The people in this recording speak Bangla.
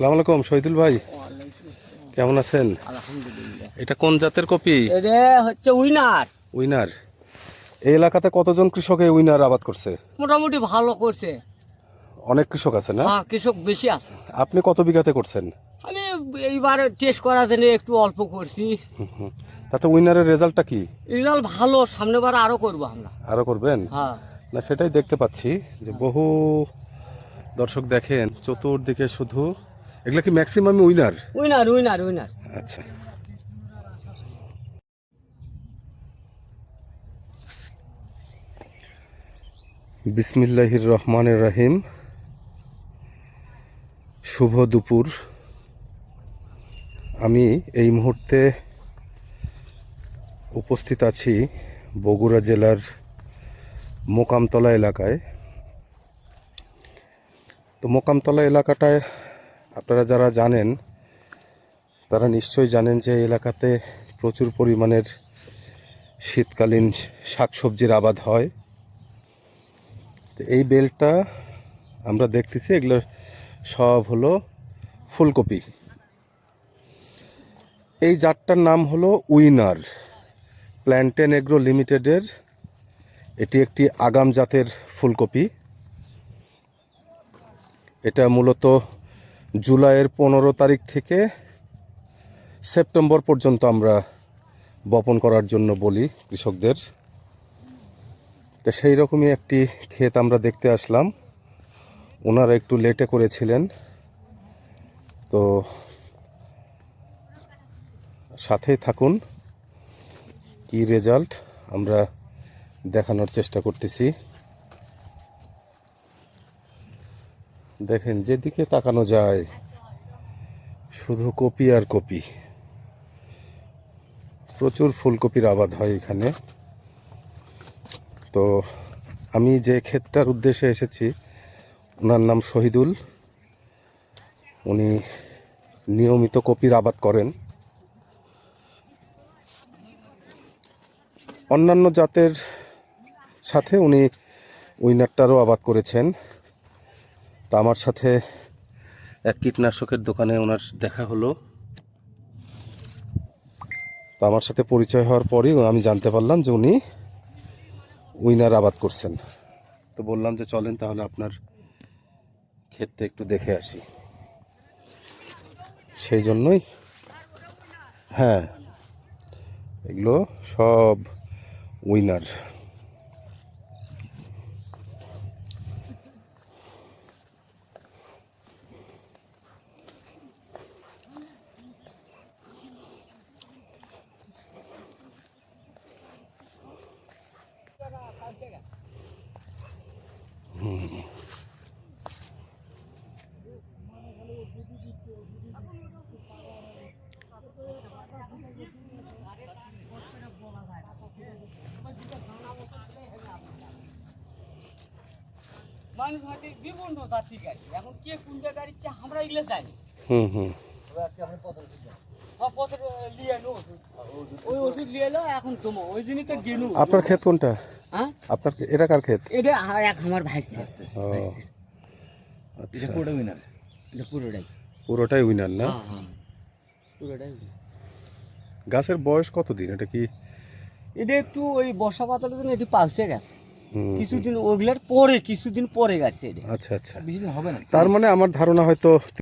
সালাম আলাইকুম শহীদুল ভাই। কেমন আছেন? এটা কোন জাতের কপি? এটা হচ্ছে উইনার। উইনার। এই এলাকাতে কতজন কৃষক এই উইনার আবাদ করছে? মোটামুটি ভালো করছে। অনেক কৃষক আছে না? হ্যাঁ কৃষক বেশি আছে। আপনি কত বিঘাতে করছেন? আমি এইবার টেস্ট করার জন্য একটু অল্প করছি। তাতে উইনারের রেজাল্টটা কি? রেজাল্ট ভালো সামনেবার আরও করব আমরা। আরও করবেন? হ্যাঁ। না সেটাই দেখতে পাচ্ছি যে বহু দর্শক দেখেন চতুর্দিকে শুধু এগুলা কি maximum winner winner winner winner আচ্ছা। বিসমিল্লাহির রহমানের রহিম শুভ দুপুর। আমি এই মুহূর্তে উপস্থিত আছি বগুড়া জেলার মোকামতলা এলাকায়। তো মোকামতলা এলাকাটায় আপনারা যারা জানেন, তারা নিশ্চয়ই জানেন যে এলাকাতে প্রচুর পরিমাণের শীতকালীন শাকসবজির আবাদ হয়। তো এই বেলটা আমরা দেখতেছি, এগুলো সব হলো ফুলকপি। এই জাতটার নাম হলো উইনার প্ল্যান্টেন এগ্রো লিমিটেডের। এটি একটি আগাম জাতের ফুলকপি। এটা মূলত জুলাইয়ের পনেরো তারিখ থেকে সেপ্টেম্বর পর্যন্ত আমরা বপন করার জন্য বলি কৃষকদের। তো সেই রকমই একটি ক্ষেত আমরা দেখতে আসলাম। ওনারা একটু লেটে করেছিলেন। তো সাথেই থাকুন, কি রেজাল্ট আমরা দেখানোর চেষ্টা করতেছি। দেখেন, যেদিকে তাকানো যায়, শুধু কপি আর কপি। প্রচুর ফুলকপির আবাদ হয় এখানে। তো আমি যে ক্ষেতটার উদ্দেশ্যে এসেছি, ওনার নাম শহীদুল। উনি নিয়মিত কপির আবাদ করেন। অন্যান্য জাতের সাথে উনি উইনারটারও আবাদ করেছেন। তা আমার সাথে এক কীটনাশকের দোকানে ওনার দেখা হলো। তো আমার সাথে পরিচয় হওয়ার পরই আমি জানতে পারলাম যে উনি উইনার আবাদ করছেন। তো বললাম যে চলেন তাহলে আপনার ক্ষেতটা একটু দেখে আসি। সেই জন্যই হ্যাঁ এগুলো সব উইনার। মানুষ হয়তো বিভিন্ন জাতি গাড়ি। এখন কে কোনটা গাড়ি কে আমরা এগুলো জানি। হুম হুম। লিয়ে নো ওই ওষুধ লিয়ে এলো এখন তোমার ওই জন্যই তো গেনু। আপনার ক্ষেত কোনটা? আপনার এটা কার ক্ষেত? এটা এক আমার ভাইস্তে ও আচ্ছা। উইনার এটা পুরোটাই। পুরোটাই উইনার না? হ্যাঁ হ্যাঁ। পুরোটাই গাছের বয়স কতদিন? এটা কি এটা একটু ওই বর্ষা পাতার জন্য এটি পালসে গেছে। কিছুদিন ওগুলার পরে কিছুদিন পরে গেছে এটা। আচ্ছা আচ্ছা। বেশি হবে না। তার মানে আমার ধারণা হয়তো